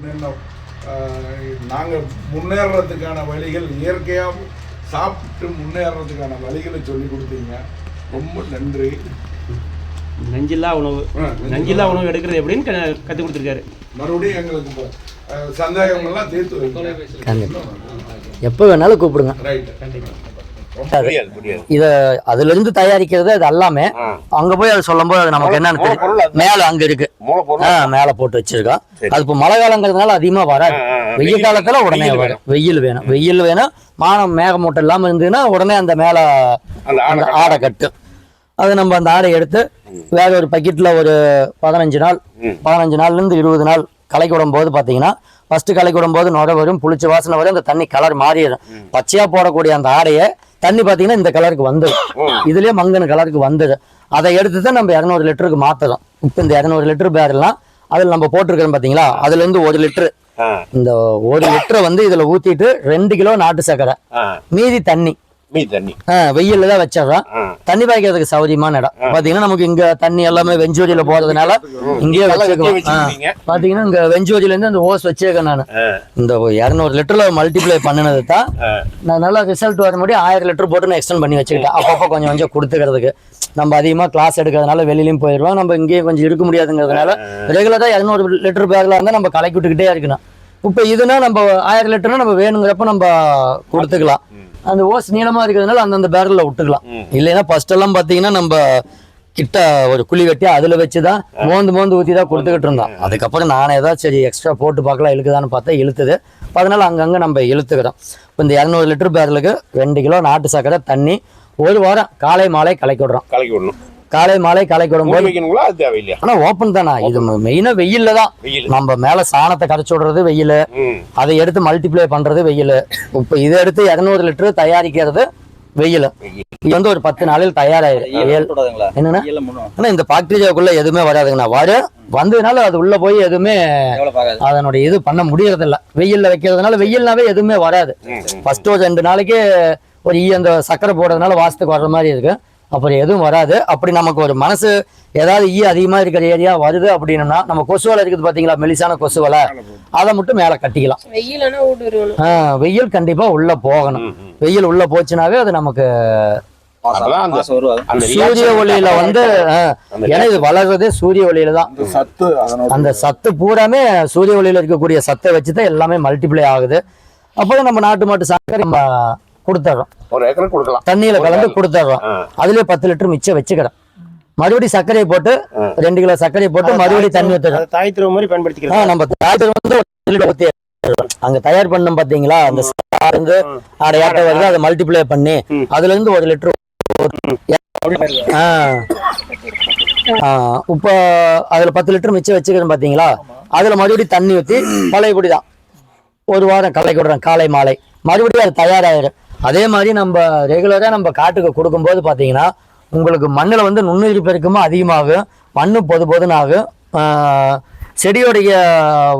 என்னென்ன நாங்கள் முன்னேறதுக்கான வழிகள் இயற்கையாக சாப்பிட்டு முன்னேறதுக்கான வழிகளை சொல்லி கொடுத்தீங்க. ரொம்ப நன்றி. நஞ்சில்லா உணவு. ஆ, நஞ்சில்லா உணவு எடுக்கிறது எப்படின்னு கற்றுக் கொடுத்துருக்காரு. மறுபடியும் எங்களுக்கு சந்தேகங்கள்லாம் தீர்த்து வைங்க. கண்டிப்பா. எப்போ வேணாலும் கூப்பிடுங்க. ரைட் புரியாது இத அதுல இருந்து தயாரிக்கிறது அது எல்லாமே. அங்க போய் அது சொல்லும்போது அது நமக்கு என்னன்னு. மேல அங்க இருக்கு. மேல போட்டு வச்சிருக்கோம். சரி. அது இப்போ மழை காலங்கிறதுனால அதிகமா வராது. வெயில் காலத்துல உடனே வரும். வெயில் வேணும். வெயில் வேணும். மானம் மேகமூட்டம் இல்லாம இருந்ததுன்னா உடனே அந்த மேல அந்த ஆடை ஆடை கட்டு அது நம்ம அந்த ஆடை எடுத்து வேற ஒரு பக்கெட்ல ஒரு பதினஞ்சு நாள். பதினஞ்சு நாள்ல இருந்து இருபது நாள் கலைக்கு விடும் போது பாத்தீங்கன்னா ஃபர்ஸ்ட் கலைக்கு விடும் போது நுர வரும் புளிச்ச வாசனை வரும் அந்த தண்ணி கலர் மாறிடும். பச்சையா போடக்கூடிய அந்த ஆடையை தண்ணி பாத்தீங்கன்னா இந்த கலருக்கு வந்துடும் இதுலயே மங்கன கலருக்கு வந்துடும் அதை எடுத்து தான் நம்ம இரநூறு லிட்டருக்கு மாத்துறோம் இப்போ இந்த இரநூறு லிட்டர் பேரெல்லாம் அதில் நம்ம போட்டிருக்கிறோம் பாத்தீங்களா? அதுல இருந்து ஒரு லிட்டர். இந்த ஒரு லிட்டரை வந்து இதுல ஊத்திட்டு ரெண்டு கிலோ நாட்டு சர்க்கரை. மீதி தண்ணி. மீ தண்ணி. வெயில்ல தான் வச்சிடுறோம் தண்ணி பாய்க்கிறதுக்கு சௌரியமான இடம். பாத்தீங்கன்னா நமக்கு இங்க தண்ணி எல்லாமே வெஞ்சூரியில போறதுனால இங்கேயே. பாத்தீங்கன்னா இங்க வெஞ்சூரியில இருந்து அந்த ஓஸ் வச்சிருக்கேன் நான். இந்த இரநூறு லிட்டர்ல மல்டிப்ளை பண்ணினது தான். நான் நல்லா ரிசல்ட் வர முடியும் ஆயிரம் லிட்டர் போட்டு நான் எக்ஸ்டெண்ட் பண்ணி வச்சுக்கிட்டேன். அப்பப்போ கொஞ்சம் கொஞ்சம் கொடுத்துக்கிறதுக்கு. நம்ம அதிகமா கிளாஸ் எடுக்கிறதுனால வெளியிலயும் போயிடுவோம் நம்ம இங்கேயே கொஞ்சம் இருக்க முடியாதுங்கிறதுனால ரெகுலரா இரநூறு லிட்டர் பேக்ல இருந்தா நம்ம கலக்கி விட்டுக்கிட்டே இருக்கணும். இப்போ இதுனா நம்ம ஆயிரம் லிட்டர்னா நம்ம வேணுங்கிறப்ப நம்ம கொடுத்துக்கலாம். அந்த ஓஸ் நீளமா இருக்கிறதுனால அந்தந்த பேரல்ல விட்டுக்கலாம். இல்லைன்னா ஃபர்ஸ்ட் எல்லாம் பாத்தீங்கன்னா நம்ம கிட்ட ஒரு குழி வெட்டி அதுல வச்சுதான் மோந்து மோந்து ஊத்தி தான் கொடுத்துக்கிட்டு இருந்தோம். அதுக்கப்புறம் நானே தான் சரி எக்ஸ்ட்ரா போட்டு பார்க்கலாம் இழுக்குதான்னு பார்த்தா இழுத்துது. அதனால அங்கங்க நம்ம இழுத்துக்கிறோம். இப்போ இந்த இரநூறு லிட்டர் பேரலுக்கு ரெண்டு கிலோ நாட்டு சர்க்கரை தண்ணி ஒரு வாரம் காலை மாலை கலக்கி விடுறோம். கலக்கி விடணும். காலை மாலை மூடி விடும்போது வைக்கணுங்களா அது தேவையில்லையா? ஆனா ஓப்பன் தானா? இது மெயினா வெயில்ல தான். வெயில். நம்ம மேல சாணத்தை கரைச்சு விடுறது வெயில். அதை எடுத்து மல்டிப்ளை பண்றது வெயில். இப்போ இதை எடுத்து இரநூறு லிட்டர் தயாரிக்கிறது வெயில். இது வந்து ஒரு பத்து நாளில் தயாராயிரும் வெயில். என்னன்னா? ஆனா இந்த பாக்டீரியாவுக்குள்ள எதுவுமே வராதுங்கண்ணா. வரும் வந்ததுனால அது உள்ள போய் எதுவுமே அதனுடைய இது பண்ண முடியறது இல்ல வெயில்ல வைக்கிறதுனால வெயில்னாவே எதுவுமே வராது. ஃபர்ஸ்ட் ஒரு ரெண்டு நாளைக்கு ஒரு ஈ அந்த சக்கரை போடுறதுனால வாசத்துக்கு வர்ற மாதிரி இருக்கு. அப்புறம் எதுவும் வராது. அப்படி நமக்கு ஒரு மனசு ஏதாவது ஈ அதிகமா இருக்கிற ஏரியா வருது அப்படின்னா நம்ம கொசு வலை இருக்குது பாத்தீங்களா? மெலிசான கொசு வலை. அதை மட்டும் மேல கட்டிக்கலாம். ஆஹ் வெயில் கண்டிப்பா உள்ள போகணும். வெயில் உள்ள போச்சுனாவே அது நமக்கு சூரிய ஒளியில வந்து ஏன்னா இது வளர்றதே சூரிய ஒளியில தான். அந்த சத்து அந்த சத்து பூராமே சூரிய ஒளியில இருக்கக்கூடிய சத்தை வச்சு தான் எல்லாமே மல்டிப்ளை ஆகுது. அப்போ நம்ம நாட்டு மாட்டு சர்க்கரை நம்ம கொடுத்துட்றோம் ஒரு ஏக்கர் கொடுக்கலாம். தண்ணியில கலந்து கொடுத்துட்றோம். அதுலயே பத்து லிட்டர் மிச்சம் வச்சுக்கிறோம். மறுபடியும் சர்க்கரையை போட்டு ரெண்டு கிலோ சர்க்கரையை போட்டு மறுபடியும் தண்ணி ஊற்றுறோம் அதை தாய் திரும்ப மாதிரி பயன்படுத்திக்கிறது ஆ நம்ம வந்து liter ஊத்தி எடுத்துடுறோம். அங்க தயார் பண்ணோம் பாத்தீங்களா? அந்த சாறு இருந்து ஆடையாட்ட வருது அதை மல்டிப்ளை பண்ணி அதுல இருந்து ஒரு லிட்டர் இப்போ அதுல பத்து லிட்டர் மிச்சம் வச்சுக்கிறோம் பாத்தீங்களா? அதுல மறுபடியும் தண்ணி ஊத்தி பழைய தான் ஒரு வாரம் கலக்கி விடுறோம் காலை மாலை. மறுபடியும் அது தயாராயிரும். அதே மாதிரி நம்ம ரெகுலராக நம்ம காட்டுக்கு கொடுக்கும்போது பார்த்தீங்கன்னா உங்களுக்கு மண்ணில் வந்து நுண்ணுயிர் பெருக்கமும் அதிகமாகும் மண்ணு பொது பொதுனாகும் செடியோடைய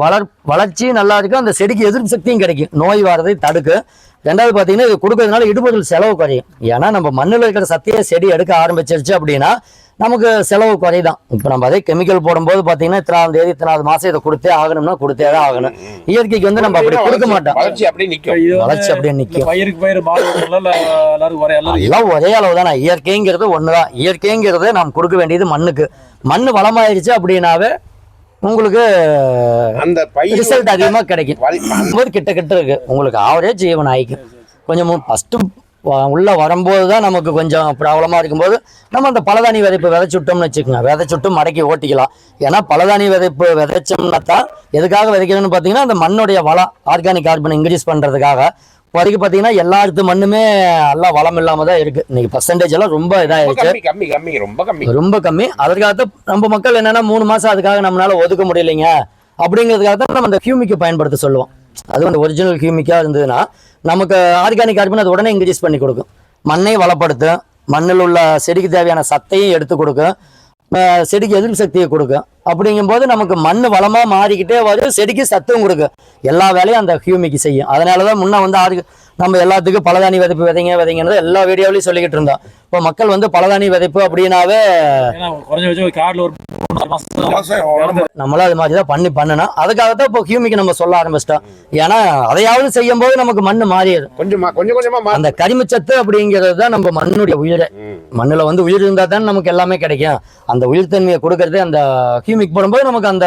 வளர் வளர்ச்சியும் நல்லா இருக்கும் அந்த செடிக்கு எதிர்ப்பு சக்தியும் கிடைக்கும். நோய் வரதை தடுக்கும் ரெண்டாவது பார்த்தீங்கன்னா இது கொடுக்கறதுனால இடுபொருள் செலவு குறையும். ஏன்னா நம்ம மண்ணில் இருக்கிற சத்தையை செடி எடுக்க ஆரம்பிச்சிருச்சு அப்படின்னா நமக்கு செலவு குறைதான். இப்போ நம்ம அதே கெமிக்கல் போடும்போது பார்த்தீங்கன்னா இத்தனாவது தேதி இத்தனாவது மாதம் இதை கொடுத்தே ஆகணும்னா கொடுத்தே தான் ஆகணும். இயற்கைக்கு வந்து நம்ம அப்படி கொடுக்க மாட்டோம். வளர்ச்சி அப்படியே வந்து வளர்ச்சி அப்படியே நிற்கும் பயிருக்கு பயிர் எல்லாம் ஒரே அளவு. தானே. இயற்கைங்கிறது ஒண்ணுதான். இயற்கைங்கிறது நாம் கொடுக்க வேண்டியது மண்ணுக்கு. மண்ணு வளமாயிருச்சு அப்படின்னாவே உங்களுக்கு அந்த ரிசல்ட் அதிகமா கிடைக்கும். கிட்ட கிட்ட இருக்கு. உங்களுக்கு ஆவரேஜ் ஜீவன் ஆயிக்கும் கொஞ்சம் ஃபர்ஸ்ட் உள்ள வரும்போது தான் நமக்கு கொஞ்சம் ப்ராப்ளமா இருக்கும்போது நம்ம அந்த பலதானி விதைப்பு விதைச்சு விட்டோம்னு வச்சுக்கோங்க. விதைச்சு விட்டு மடக்கி ஓட்டிக்கலாம். ஏன்னா பலதானி விதைப்பு விதைச்சோம்னா தான் எதுக்காக விதைக்கணும்னு பார்த்தீங்கன்னா அந்த மண்ணுடைய வளம் ஆர்கானிக் கார்பன் இன்க்ரீஸ் பண்றதுக்காக. வரைக்கும் பார்த்தீங்கன்னா எல்லாத்து மண்ணுமே எல்லாம் வளம் இல்லாம தான் இருக்கு. இன்னைக்கு பர்சன்டேஜ் எல்லாம் ரொம்ப இதாயிருச்சு கம்மி கம்மி ரொம்ப கம்மி. ரொம்ப கம்மி. அதுக்காக தான் நம்ம மக்கள் என்னன்னா மூணு மாசம் அதுக்காக நம்மளால ஒதுக்க முடியலைங்க. அப்படிங்கிறதுக்காக தான் நம்ம அந்த ஹியூமிக்கை பயன்படுத்த சொல்லுவோம். அது வந்து ஒரிஜினல் ஹியூமிக்கா இருந்ததுன்னா நமக்கு ஆர்கானிக் கார்பன் அது உடனே இன்க்ரீஸ் பண்ணி கொடுக்கும். மண்ணை வளப்படுத்தும் மண்ணில் உள்ள செடிக்கு தேவையான சத்தையும் எடுத்து கொடுக்கும் செடிக்கு எதிர்ப்பு சக்தியை கொடுக்கும் அப்படிங்கும்போது நமக்கு மண் வளமாக மாறிக்கிட்டே வரும் செடிக்கு சத்தும் கொடுக்கும் எல்லா வேலையும் அந்த ஹியூமிக்கு செய்யும். அதனால தான் முன்னே வந்து ஆர்க நம்ம எல்லாத்துக்கும் பலதானி விதைப்பு விதைங்க விதைங்கிறது எல்லா வீடியோவிலையும் சொல்லிக்கிட்டு இருந்தோம் இப்போ மக்கள் வந்து பலதானி விதைப்பு அப்படின்னாவே நம்மளும் அது மாதிரி தான் பண்ணி பண்ணணும் அதுக்காக தான் இப்போ ஹியூமிக்கு நம்ம சொல்ல ஆரம்பிச்சிட்டோம் ஏன்னா அதையாவது செய்யும் போது நமக்கு மண் மாறியது கொஞ்சமா கொஞ்சம் கொஞ்சமா அந்த கரிமச்சத்து அப்படிங்கிறது தான் நம்ம மண்ணுடைய உயிர். மண்ணுல வந்து உயிர் இருந்தா தான் நமக்கு எல்லாமே கிடைக்கும். அந்த உயிர் தன்மையை கொடுக்கறது அந்த ஹியூமிக் போடும்போது நமக்கு அந்த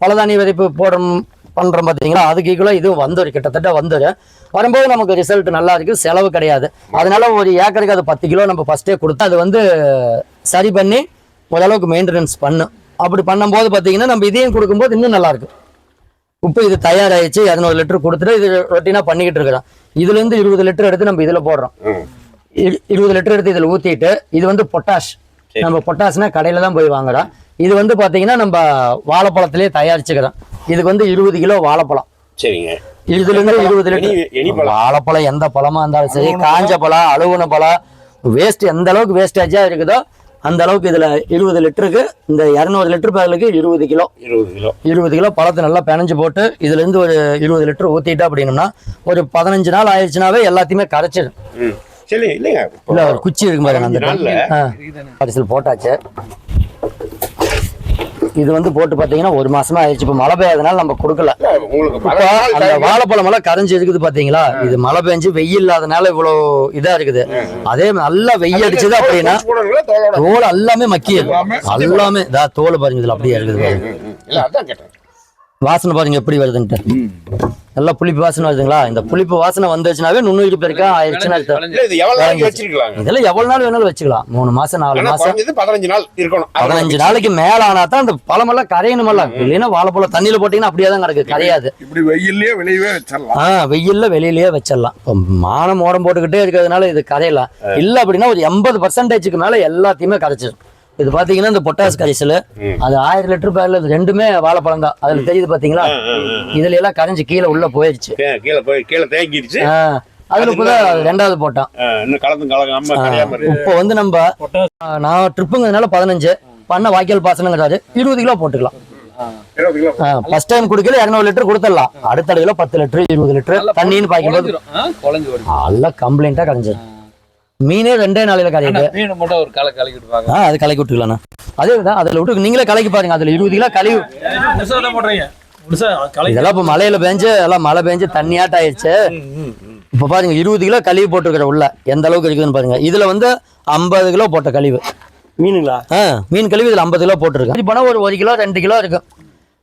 பலதானி விதைப்பு போடும் பண்றோம் பார்த்தீங்களா அதுக்கு ஈக்குவலாக இதுவும் வந்துடும் கிட்டத்தட்ட வந்துடும் வரும்போது நமக்கு ரிசல்ட் நல்லா இருக்கு செலவு கிடையாது. அதனால ஒரு ஏக்கருக்கு அது பத்து கிலோ நம்ம ஃபர்ஸ்டே கொடுத்தா அது வந்து சரி பண்ணி ஓரளவுக்கு மெயின்டெனன்ஸ் பண்ணும். அப்படி பண்ணும்போது பார்த்தீங்கன்னா நம்ம இதையும் கொடுக்கும்போது இன்னும் நல்லா இருக்கும் இப்போ இது தயாராகிடுச்சு இரநூறு லிட்டர் கொடுத்துட்டு இது ரொட்டீனாக பண்ணிக்கிட்டு இருக்கிறோம். இதுலேருந்து இருபது லிட்டர் எடுத்து நம்ம இதில் போடுறோம். இருபது லிட்டர் எடுத்து இதில் ஊற்றிட்டு இது வந்து பொட்டாஷ். நம்ம பொட்டாஷ்னா கடையில் தான் போய் வாங்குறோம். இது வந்து பார்த்தீங்கன்னா நம்ம வாழைப்பழத்திலே தயாரிச்சுக்கிறோம். இதுக்கு வந்து இருபது கிலோ வாழைப்பழம். சரிங்க. இதுல இருந்து இருபது லிட்டர். வாழைப்பழம் எந்த பழமா இருந்தாலும் சரி காஞ்ச பழம். அழுகுன பழம் வேஸ்ட் எந்த அளவுக்கு வேஸ்டேஜா இருக்குதோ அந்த அளவுக்கு இதுல இருபது லிட்டருக்கு இந்த இரநூறு லிட்டர் பேர்களுக்கு இருபது கிலோ. இருபது கிலோ. இருபது கிலோ பழத்தை நல்லா பிணைஞ்சு போட்டு இதுல இருந்து ஒரு இருபது லிட்டர் ஊத்திட்டு அப்படின்னம்னா ஒரு பதினஞ்சு நாள் ஆயிடுச்சுனாவே எல்லாத்தையுமே கரைச்சிடும். இல்ல ஒரு குச்சி இருக்கும் பாருங்க அந்த பரிசல் போட்டாச்சு. இது வந்து போட்டு பாத்தீங்கன்னா ஒரு மாசமா ஆயிடுச்சு. இப்ப மழை பெய்யாதனால நம்ம கொடுக்கல. அந்த வாழைப்பழம் எல்லாம் கரைஞ்சு இருக்குது பாத்தீங்களா? இது மழை பெஞ்சு வெயில் இல்லாதனால இவ்வளவு இதா இருக்குது. அதே நல்லா வெயில் அடிச்சது அப்படின்னா தோல் எல்லாமே மக்கியது எல்லாமே தோல் பாருங்க இதுல அப்படியே இருக்குது வாசனை பாருங்க எப்படி வருதுன்ட்டு. நல்லா புளிப்பு வாசனை வருதுங்களா? இந்த புளிப்பு வாசனை வந்துச்சுனாவே நுண்ணுயிர் பெருக்கா ஆயிடுச்சுன்னு இதெல்லாம் எவ்வளவு நாள் வேணாலும் வச்சுக்கலாம். மூணு மாசம் நாலு மாசம். பதினஞ்சு நாள் இருக்கணும். பதினஞ்சு நாளைக்கு மேல ஆனா தான் அந்த பழமெல்லாம் கரையணுமல்ல இல்லைன்னா வாழைப்பழம் தண்ணியில போட்டீங்கன்னா அப்படியே தான் கிடக்கு கரையாது. இப்படி வெயில்லயே வெளியவே வச்சிடலாம். ஆ வெயில்ல வெளியிலயே வச்சிடலாம். இப்போ மானம் ஓடம் போட்டுக்கிட்டே இருக்கிறதுனால இது கரையலாம் இல்ல அப்படின்னா ஒரு எண்பது பர்சன்டேஜுக்கு மேல எல்லாத்தையுமே கரைச்சிடும் இது பாத்தீங்கன்னா இந்த பொட்டாஸ் கரைசல். அது ஆயிரம் லிட்டர் பேர்ல ரெண்டுமே வாழைப்பழம் தான். அதுல தெரியுது பாத்தீங்களா? இதுல எல்லாம் கரைஞ்சு கீழே உள்ள போயிடுச்சு கீழே- கீழே போய் கீழே தேங்கிடுச்சு ஆ, அதுல இப்பதான் ரெண்டாவது போட்டான் இப்போ வந்து நம்ம நான் ட்ரிப்புங்கிறதுனால பதினஞ்சு. பண்ண வாய்க்கால் பாசனங்கிறாரு இருபது கிலோ போட்டுக்கலாம். ஃபர்ஸ்ட் டைம் குடிக்கல இரநூறு லிட்டர் கொடுத்துடலாம். அடுத்த பத்து லிட்டர் இருபது லிட்டர் தண்ணின்னு வரும் நல்லா கம்ப்ளைண்டா கரைஞ்சிடும் மீனே ரெண்டே நாளையில கரையுது. மீன் மட்டும் ஒரு கலை கலக்கிட்டு பாக்க ஆ அது கலக்கி விட்டுக்கலாண்ணா அதே தான் அதில் விட்டு நீங்களே கலக்கி பாருங்க அதில் இருபது கிலோ கழுவி இதெல்லாம் இப்போ மழையில பெஞ்சு எல்லாம் மழை பெஞ்சு தண்ணியாட்டம் ஆயிடுச்சு இப்போ பாருங்க இருபது கிலோ கழுவி போட்டுருக்கிற உள்ள எந்த அளவுக்கு இருக்குதுன்னு பாருங்க. இதுல வந்து ஐம்பது கிலோ போட்ட கழிவு. மீனுங்களா? ஆ மீன் கழுவி இதுல ஐம்பது கிலோ போட்டிருக்கேன் இது போனால் ஒரு ஒரு கிலோ ரெண்டு கிலோ இருக்கும்.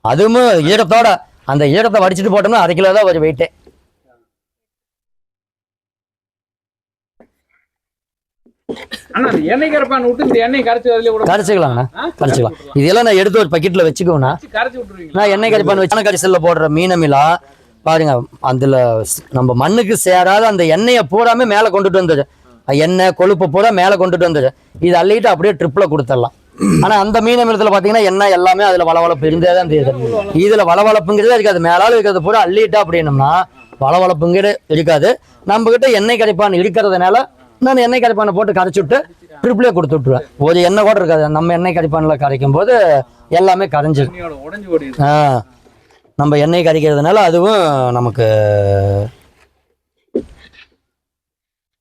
அதுவும் ஈரத்தோட அந்த ஈரத்தை வடிச்சிட்டு போட்டோம்னா அரை கிலோ தான் ஒரு வெயிட்டே ஆனா அந்த எண்ணெய் கரைப்பான் விட்டு இந்த எண்ணெய் கரைச்சு அதுல கூட கரைச்சிக்கலாங்கண்ணா. கரைச்சிக்கலாம். இதெல்லாம் நான் எடுத்து ஒரு பக்கெட்டில் விட்டுருவீங்களா? நான் எண்ணெய் கறிப்பான் வச்சு கரிசல்ல போடுற மீனமிலா பாருங்க அதுல நம்ம மண்ணுக்கு சேராத அந்த எண்ணெயை பூராமே மேல கொண்டுட்டு வந்துடு எண்ணெய் கொழுப்பு பூரா மேல கொண்டுட்டு வந்துடு இது அள்ளிட்டு அப்படியே ட்ரிப்ல கொடுத்துடலாம். ஆனா அந்த மீன் அமிலத்துல பாத்தீங்கன்னா எண்ணெய் எல்லாமே அதுல வளவளப்பு இருந்தே தான் தெரியுது இதுல வளவளப்புங்கிறதே இருக்காது. மேலால இருக்கிறது பூரா அள்ளிட்டா அப்படின்னம்னா வளவளப்புங்கிறது இருக்காது. நம்ம கிட்ட எண்ணெய் கரைப்பான் இருக்கிறதுனால நான் எண்ணெய் கரைப்பானை போட்டு கரைச்சு விட்டு ட்ரிப்ளே கொடுத்து விட்டுருவேன். ஒரு எண்ணெய் கூட இருக்காது. நம்ம எண்ணெய் கரைப்பானில் கரைக்கும் போது எல்லாமே கரைஞ்சிடும் ஆ. நம்ம எண்ணெய் கறிக்கிறதுனால அதுவும் நமக்கு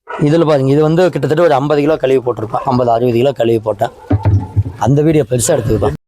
இதில் பாருங்க இது வந்து கிட்டத்தட்ட ஒரு ஐம்பது கிலோ கழுவி போட்டிருப்பேன். ஐம்பது அறுபது கிலோ கழுவி போட்டேன். அந்த வீடியோ பெருசாக எடுத்துக்கலாம்.